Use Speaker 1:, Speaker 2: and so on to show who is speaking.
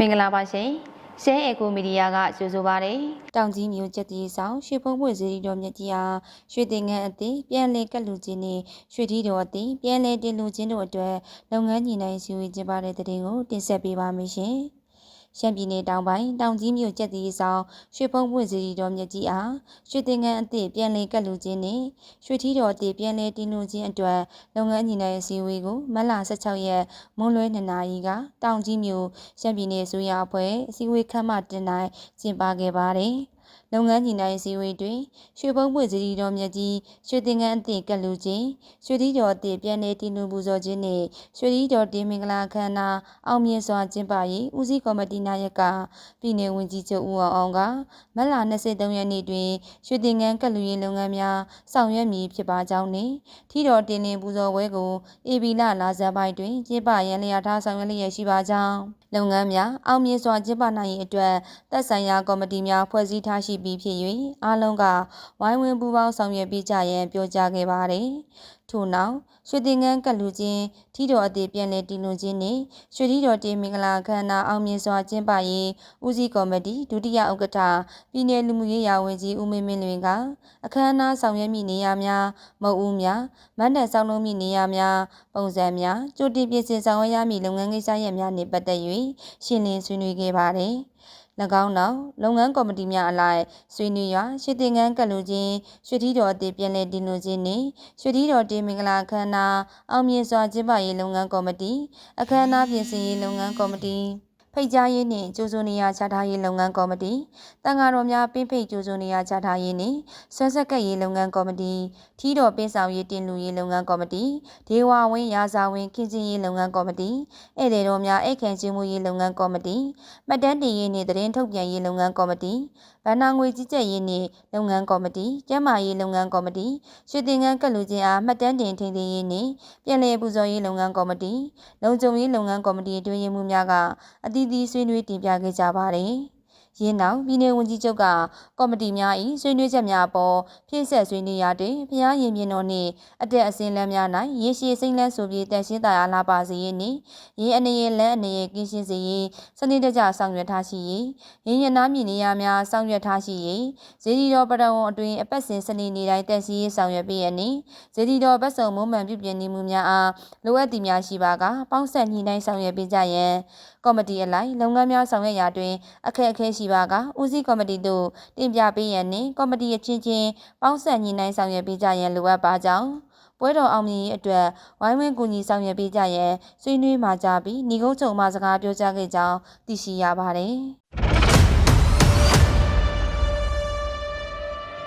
Speaker 1: မင်္ဂလာပါရှင်ရှဲအေကိုမီဒီယာကကြိုဆိုပါရစေ
Speaker 2: တောင်ကြီးမြို့ချက်တီဆောင်ရွှေဖုံးပွေစီရီတော်မြတ်ကြီးအားရွှေတင်ငန်းအသည့်ပြန်လည်ကတ်လူခြင်းနှင့်ရွှေထီတော်အသည့်ပြန်လည်တင်လူခြင်းတို့အတွက်လုပ်ငန်းညီနိုင်စီဝေကျင်းပတဲ့တဲ့တင်ကိုတင်ဆက်ပေးပါမယ်ရှင်။ ရှမ်းပြည်နယ်တောင်ပိုင်းတောင်ကြီးမြို့ချက်တီဆောင်ရွှေဖုံးပွေစီရီတော်မြတ်ကြီးအားရွှေတင်ငန်းအသည့်ပြန်လည်ကတ်လူခြင်းနှင့်ရွှေထီတော်အသည့်ပြန်လည်တင်လူခြင်းအတွက်လုပ်ငန်းညီနိုင်စီဝေကိုမတ်လ16ရက်မွန်းလွဲ2နာရီကတောင်ကြီးမြို့ရှမ်းပြည်နယ်ဆိုရအဖွဲ့အစည်းအဝေးခမ်းမတင်တိုင်းကျင်းပခဲ့ပါတယ်။ လုပ်ငန်းညီနိုင်စည်းဝေးတွင်ရွှေဘုံပွေစီရီတော်မြတ်ကြီးရွှေတင်ငန်းအသည့်ကလူချင်းရွှေသီးတော်အသည့်ပြန်လည်တည်နူပူဇော်ခြင်းနှင့်ရွှေသီးတော်တင်မင်္ဂလာအခမ်းအနားအောင်မြင်စွာကျင်းပရေးဦးစီးကော်မတီနာယကပြည်내ဝန်ကြီးချုပ်ဦးအောင်အောင်ကမတ်လ23ရက်နေ့တွင်ရွှေတင်ငန်းကလူရေးလုပ်ငန်းများဆောင်ရွက်မည်ဖြစ်ပါကြောင်းနှင့်ထီတော်တင်လင်းပူဇော်ပွဲကိုအေဘီလလာဇန်ပိုင်းတွင်ကျင်းပရန်လျာထားဆောင်ရွက်လျက်ရှိပါကြောင်းလုပ်ငန်းများအောင်မြင်စွာကျင်းပနိုင်ရေးအတွက်သက်ဆိုင်ရာကော်မတီများဖွဲ့စည်းထားရှိပြီးဖြစ်၍အားလုံးကဝိုင်းဝန်းပူးပေါင်းဆောင်ရွက်ပေးကြရန်ပြောကြားခဲ့ပါတယ်။ထို့နောက်ရွှေတင်ငန်းကလူချင်းထီတော်အသေးပြန်လည်တည်လွန်ခြင်းနှင့်ရွှေထီတော်တေမင်္ဂလာခမ်းနားအောင်မြင်စွာကျင်းပရေးဦးစီးကော်မတီဒုတိယဥက္ကဋ္ဌပြည်내လူမှုရေးရာဝန်ကြီးဦးမင်းမင်းလွင်ကအခမ်းအနားဆောင်ရွက်မိနေရာများမုတ်ဦးများမန္တန်ဆောင်လုံးမိနေရာများပုံစံများကြိုတင်ပြင်ဆင်ဆောင်ရွက်ရမည့်လုပ်ငန်းကိစ္စရပ်များနှင့်ပတ်သက်၍ရှင်းလင်းဆွေးနွေးခဲ့ပါတယ်။၎ င်းနောက်လုပ်ငန်းကော်မတီများအလိုက်ဆွေးနွေးရာရွှေတင်ငန်းကလူချင်းရွှေထီတော်အသည့်ပြည်လည်တင်လို့ခြင်းနှင့်ရွှေထီတော်တင်မင်္ဂလာအခမ်းအနားအောင်မြင်စွာကျင်းပရေးလုပ်ငန်းကော်မတီအခမ်းအနားပြင်ဆင်ရေးလုပ်ငန်းကော်မတီ ဖိတ်ကြားရေးနှင့်ကြိုးစုံနေရာချထားရေးလုပ်ငန်းကော်မတီတန်ဃာတော်များပင်းဖိတ်ကြိုးစုံနေရာချထားရေးနှင့်ဆွမ်းဆက်ကပ်ရေးလုပ်ငန်းကော်မတီထီးတော်ပင်းဆောင်ရေးတင်လူရေးလုပ်ငန်းကော်မတီဒေဝဝင်းရာဇာဝင်းခင်းကျင်းရေးလုပ်ငန်းကော်မတီဧည့်သည်တော်များအိတ်ခံချင်းမှုရေးလုပ်ငန်းကော်မတီမှတ်တမ်းတင်ရေးနှင့်သတင်းထုတ်ပြန်ရေးလုပ်ငန်းကော်မတီဗန္နာငွေကြီးကြပ်ရေးနှင့်လုပ်ငန်းကော်မတီကျန်းမာရေးလုပ်ငန်းကော်မတီရွှေတင်ငန်းကလူချင်းအားမှတ်တမ်းတင်ထိန်းသိမ်းရေးနှင့်ပြည်내ပူဇော်ရေးလုပ်ငန်းကော်မတီလုံခြုံရေးလုပ်ငန်းကော်မတီအတွင်းရေးမှူးများကအသီးသီးဆွေးနွေးတင်ပြခဲ့ကြပါတယ်။ ရင်းနောက်ပြည်내ဝန်ကြီးချုပ်ကကော်မတီများ၏ဆွေးနွေးချက်များအပေါ်ဖြည့်ဆက်ဆွေးနွေးရတွင်ဖျားရင်မြင်တော်နှင့်အတက်အစင်းလမ်းများ၌ရေရှည်စိမ့်လန်းဆိုပြီးတန်ရှင်းတရားလာပါစေရေးနှင့်ရင်းအနေရလန်းအနေရကင်းရှင်းစေရေးစနစ်တကျဆောင်ရွက်ထားရှိရေးရင်းရနာမြင့်နေရများဆောင်ရွက်ထားရှိရေးဇေဒီတော်ပရဝံအတွင်အပတ်စဉ်စနေနေ့တိုင်းတန်စီရေးဆောင်ရွက်ပေးရနှင့်ဇေဒီတော်ဘတ်စုံမုံမှန်ပြုပြင်နေမှုများအားလိုအပ်သည်များရှိပါကပေါင်းဆက်ညှိနှိုင်းဆောင်ရွက်ပေးကြရန်ကော်မတီအလိုက်လုပ်ငန်းများဆောင်ရွက်ရာတွင်အခက်အခဲရှိပါကဦးစီးကော်မတီသို့တင်ပြပေးရန်နှင့်ကော်မတီအချင်းချင်းပေါင်းစပ်ညှိနှိုင်းဆောင်ရွက်ပေးကြရန်လိုအပ်ပါကြောင်းပွဲတော်အောင်မြင်ရေးအတွက်ဝိုင်းဝန်းကူညီဆောင်ရွက်ပေးကြရန်ဆွေးနွေးမှာကြပြီးညီကုန်းချုပ်မှစကားပြောကြားခဲ့ကြောင်းသိရှိရပါတယ်။